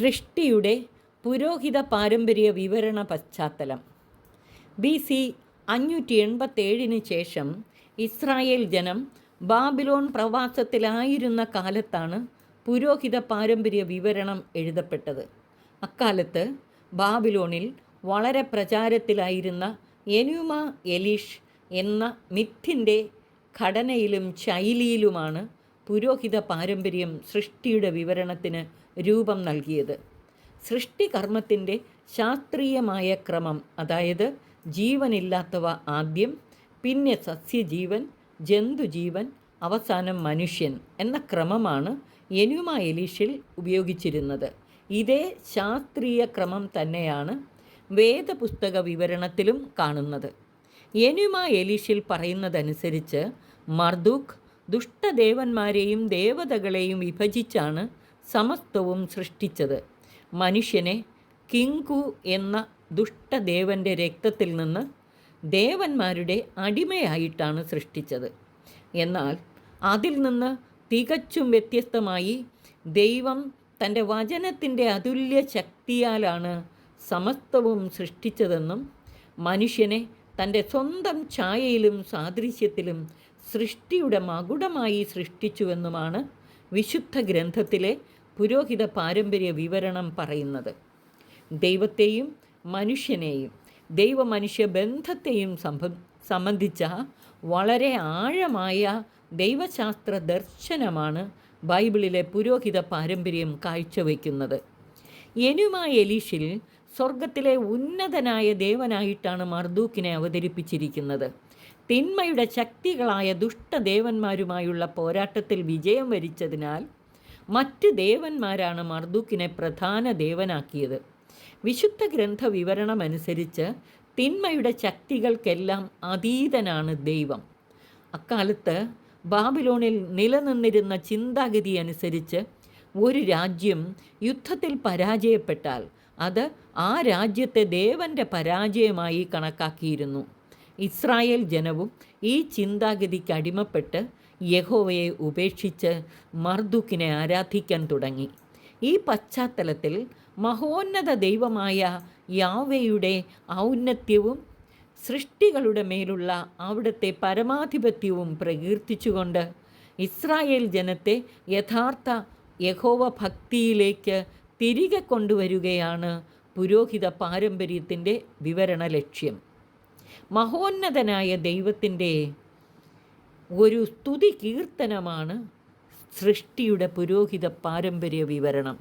സൃഷ്ടിയുടെ പുരോഹിത പാരമ്പര്യ വിവരണ പശ്ചാത്തലം. ബി സി അഞ്ഞൂറ്റി എൺപത്തേഴിന് ശേഷം ഇസ്രായേൽ ജനം ബാബിലോൺ പ്രവാസത്തിലായിരുന്ന കാലത്താണ് പുരോഹിത പാരമ്പര്യ വിവരണം എഴുതപ്പെട്ടത്. അക്കാലത്ത് ബാബിലോണിൽ വളരെ പ്രചാരത്തിലായിരുന്ന എനുമ എലീഷ് എന്ന മിഥിന്റെ ഘടനയിലും ശൈലിയിലുമാണ് പുരോഹിത പാരമ്പര്യം സൃഷ്ടിയുടെ വിവരണത്തിന് രൂപം നൽകിയത്. സൃഷ്ടികർമ്മത്തിന്റെ ശാസ്ത്രീയമായ ക്രമം അതായത് ജീവനില്ലാത്തവ ആദ്യം പിന്നെ സസ്യജീവൻ ജന്തുജീവൻ അവസാനം മനുഷ്യൻ എന്ന ക്രമമാണ് എനുമ എലീഷിൽ ഉപയോഗിച്ചിരുന്നത്. ഇതേ ശാസ്ത്രീയ ക്രമം തന്നെയാണ് വേദപുസ്തക വിവരണത്തിലും കാണുന്നത്. എനുമ എലീഷിൽ പറയുന്നതനുസരിച്ച് മർദൂഖ് ദുഷ്ടദേവന്മാരെയും ദേവതകളെയും വിഭജിച്ചാണ് സമസ്തവും സൃഷ്ടിച്ചത്. മനുഷ്യനെ കിങ്കു എന്ന ദുഷ്ടദേവന്റെ രക്തത്തിൽ നിന്ന് ദേവന്മാരുടെ അടിമയായിട്ടാണ് സൃഷ്ടിച്ചത്. എന്നാൽ അതിൽ നിന്ന് തികച്ചും വ്യത്യസ്തമായി ദൈവം തന്റെ വചനത്തിന്റെ അതുല്യ ശക്തിയാലാണ് സമസ്തവും സൃഷ്ടിച്ചതെന്നും മനുഷ്യനെ തന്റെ സ്വന്തം ഛായയിലും സാദൃശ്യത്തിലും സൃഷ്ടിയുടെ മകുടമായി സൃഷ്ടിച്ചുവെന്നുമാണ് വിശുദ്ധ ഗ്രന്ഥത്തിലെ പുരോഹിത പാരമ്പര്യ വിവരണം പറയുന്നത്. ദൈവത്തെയും മനുഷ്യനെയും ദൈവമനുഷ്യ ബന്ധത്തെയും സംബന്ധിച്ച വളരെ ആഴമായ ദൈവശാസ്ത്ര ദർശനമാണ് ബൈബിളിലെ പുരോഹിത പാരമ്പര്യം കാഴ്ചവെക്കുന്നത്. എനുമ എലീഷിൽ സ്വർഗത്തിലെ ഉന്നതനായ ദേവനായിട്ടാണ് മർദൂക്കിനെ അവതരിപ്പിച്ചിരിക്കുന്നത്. തിന്മയുടെ ശക്തികളായ ദുഷ്ടദേവന്മാരുമായുള്ള പോരാട്ടത്തിൽ വിജയം വരിച്ചതിനാൽ മറ്റ് ദേവന്മാരാണ് മർദൂക്കിനെ പ്രധാന ദേവനാക്കിയത്. വിശുദ്ധ ഗ്രന്ഥ വിവരണമനുസരിച്ച് തിന്മയുടെ ശക്തികൾക്കെല്ലാം അതീതനാണ് ദൈവം. അക്കാലത്ത് ബാബിലോണിൽ നിലനിന്നിരുന്ന ചിന്താഗതി അനുസരിച്ച് ഒരു രാജ്യം യുദ്ധത്തിൽ പരാജയപ്പെട്ടാൽ അത് ആ രാജ്യത്തെ ദേവന്റെ പരാജയമായി കണക്കാക്കിയിരുന്നു. ഇസ്രായേൽ ജനവും ഈ ചിന്താഗതിക്ക് അടിമപ്പെട്ട് യഹോവയെ ഉപേക്ഷിച്ച് മർദുക്കിനെ ആരാധിക്കാൻ തുടങ്ങി. ഈ പശ്ചാത്തലത്തിൽ മഹോന്നത ദൈവമായ യാവയുടെ ഔന്നത്യവും സൃഷ്ടികളുടെ മേലുള്ള അവിടുത്തെ പരമാധിപത്യവും പ്രകീർത്തിച്ചുകൊണ്ട് ഇസ്രായേൽ ജനത്തെ യഥാർത്ഥ യഹോവ ഭക്തിയിലേക്ക് തിരികെ കൊണ്ടുവരികയാണ് പുരോഹിത പാരമ്പര്യത്തിന്റെ വിവരണ ലക്ഷ്യം. മഹോന്നതനായ ദൈവത്തിന്റെ ഒരു സ്തുതി കീർത്തനമാണ് സൃഷ്ടിയുടെ പുരോഹിത പാരമ്പര്യ വിവരണം.